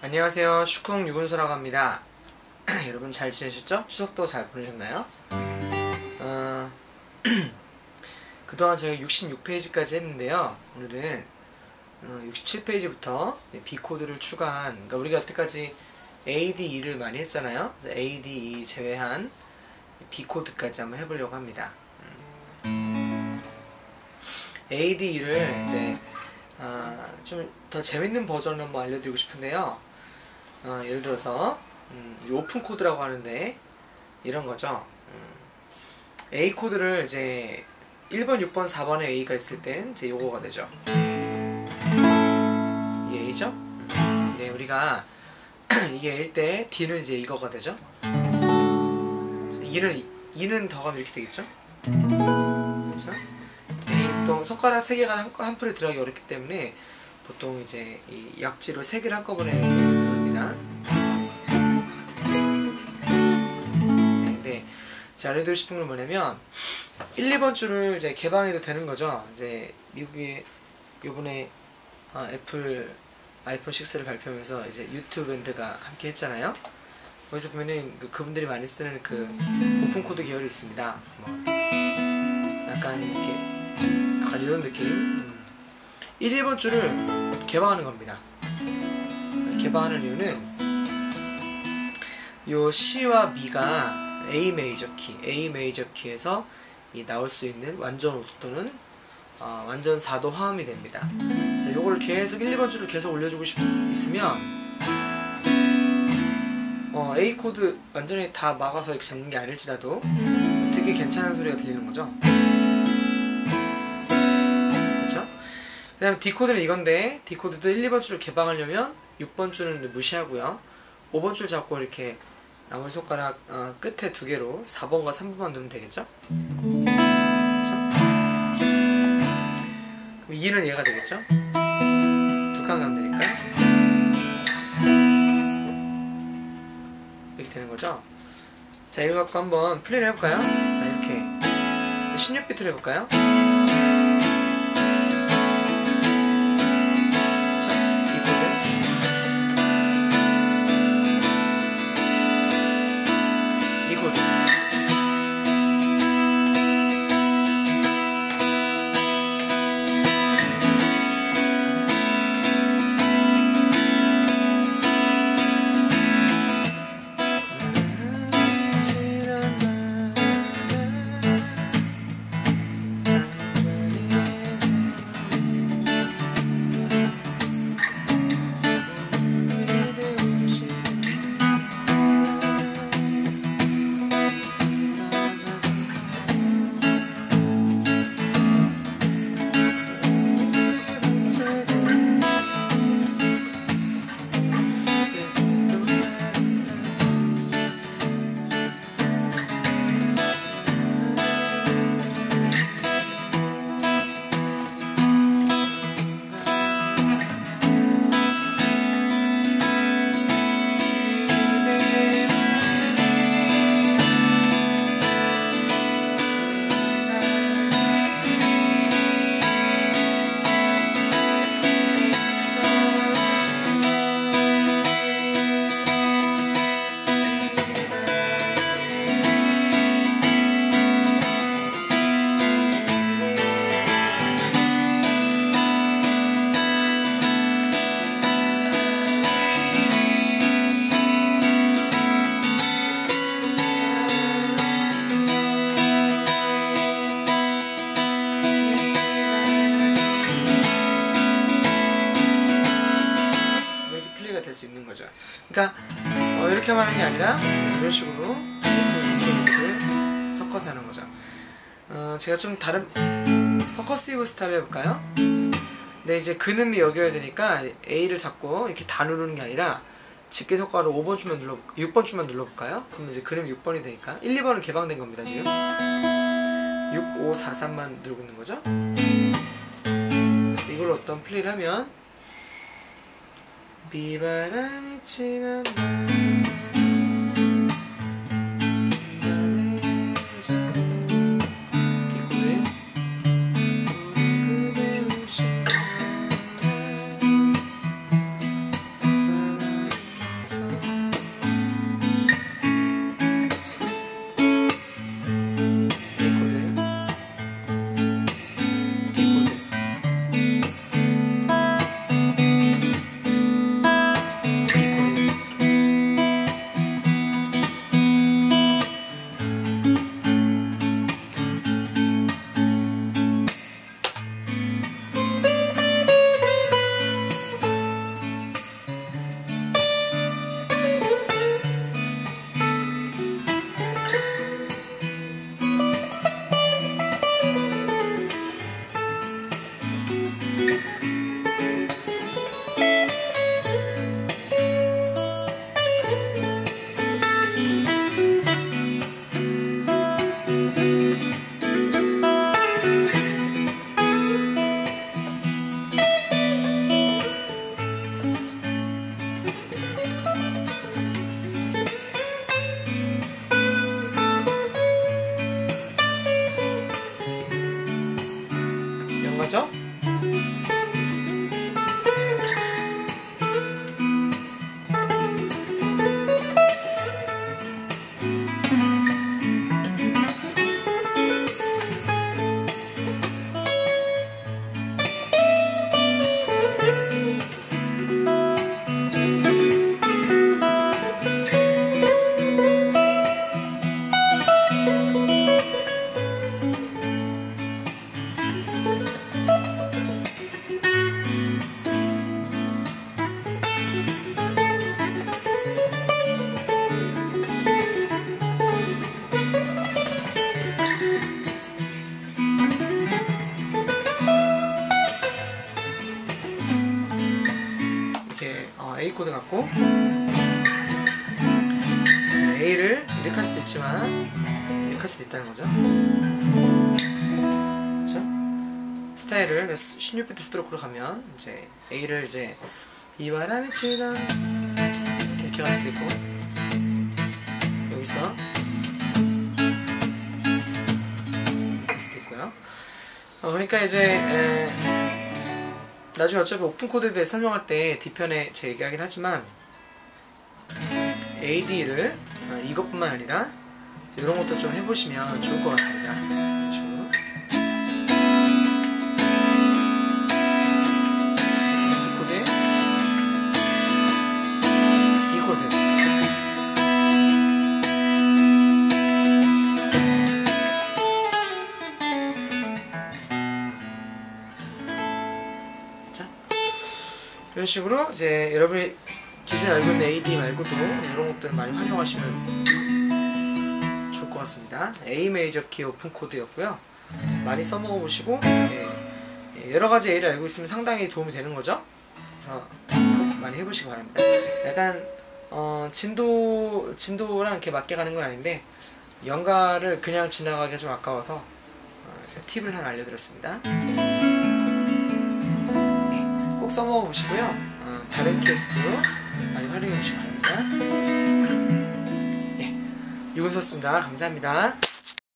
안녕하세요. 슈쿵 유근수라고 합니다. 여러분 잘 지내셨죠? 추석도 잘 보내셨나요? 어, 그동안 저희가 66페이지까지 했는데요. 오늘은 어, 67페이지부터 B코드를 추가한, 그러니까 우리가 여태까지 ADE를 많이 했잖아요. ADE 제외한 B코드까지 한번 해보려고 합니다. 음. ADE를 이제 아, 좀더 재밌는 버전을 한번 알려드리고 싶은데요. 어, 예를 들어서 음, 이 오픈 코드라고 하는데 이런 거죠. 음, A 코드를 이제 1번, 6번, 4번에 A가 있을 땐 이제 요거가 되죠. 이게 A죠? 음, 네, 우리가 이게 A일 때 D는 이제 이거가 되죠. 2는 2는 더 가면 이렇게 되겠죠? 그렇죠? 손가락 3개가 한, 한 풀에 들어가기 어렵기 때문에 보통 이제 이 약지로 3개를 한꺼번에 네. 자, 알려드리고 싶은 건 뭐냐면 1, 2번 줄을 이제 개방해도 되는 거죠. 이제 미국의 요번에 어, 애플 아이폰 6를 발표하면서 이제 유튜브 밴드가 함께 했잖아요. 거기서 보면은 그 그분들이 많이 쓰는 그 오픈 코드 계열이 있습니다. 뭐 약간 이렇게 약간 이런 느낌. 음. 1, 2번 줄을 개방하는 겁니다. 개방하는 이유는 요 C와 B가 A 메이저 키, A 메이저 키에서 이 나올 수 있는 완전 오토는 어, 완전 4도 화음이 됩니다. 자, 요거를 계속 1, 2번 줄을 계속 올려주고 싶, 있으면 어, A 코드 완전히 다 막아서 이렇게 잡는 게 아닐지라도 되게 괜찮은 소리가 들리는 거죠. 그렇죠? 그 다음에 D 코드는 이건데 D 코드도 1, 2번 줄을 개방하려면 6번 줄은 무시하고요. 5번 줄 잡고 이렇게 나머지 손가락 어, 끝에 두 개로 4번과 3번만 누르면 되겠죠? 그렇죠? 그럼 2는 얘가 되겠죠? 두 칸 가면 되니까 이렇게 되는 거죠? 자 이거 갖고 한번 플레이를 해볼까요? 자 이렇게 16비트로 해볼까요? 그러니까 어, 이렇게 하는 게 아니라 이런 식으로 를 섞어서 하는 거죠. 어, 제가 좀 다른 퍼커시브 스타일 해볼까요? 근데 이제 근음이 여겨야 되니까 A를 잡고 이렇게 다 누르는 게 아니라 집게 손가락으로 5번 줄만 눌러 6번 줄만 눌러볼까요? 그럼 이제 근음이 6번이 되니까 1, 2번은 개방된 겁니다 지금 6, 5, 4, 3만 누르고 있는 거죠. 그래서 이걸 어떤 플레이를 하면 비바람이 지난 밤 어, A 코드 같고 A를 이렇게 할 수도 있지만 이렇게 할 수도 있다는 거죠. 그렇죠? 스타일을 16비트 스트로크로 가면 이제 A를 이제 이 바람이 치던 이렇게 갈 수도 있고 여기서 할 수도 있고요. 어, 그러니까 이제 에, 나중에 어차피 오픈 코드에 대해 설명할 때 뒤편에 제 얘기하긴 하지만 AD를 어, 이것뿐만 아니라 이런 것도 좀 해보시면 좋을 것 같습니다. 이런 식으로 이제 여러분이 기존에 알고 있는 AD 말고도 이런 것들을 많이 활용하시면 좋을 것 같습니다. A 메이저 키 오픈 코드였고요. 많이 써먹어 보시고 예, 예, 여러 가지 A를 알고 있으면 상당히 도움이 되는 거죠. 그래서 많이 해보시기 바랍니다. 약간 어, 진도 진도랑 이렇게 맞게 가는 건 아닌데 연가를 그냥 지나가기가 좀 아까워서 어, 팁을 하나 알려드렸습니다. 예, 꼭 써먹어 보시고요. 어, 다른 케이스도 많이 활용해 보시기 바랍니다. 예, 유근수였습니다. 감사합니다.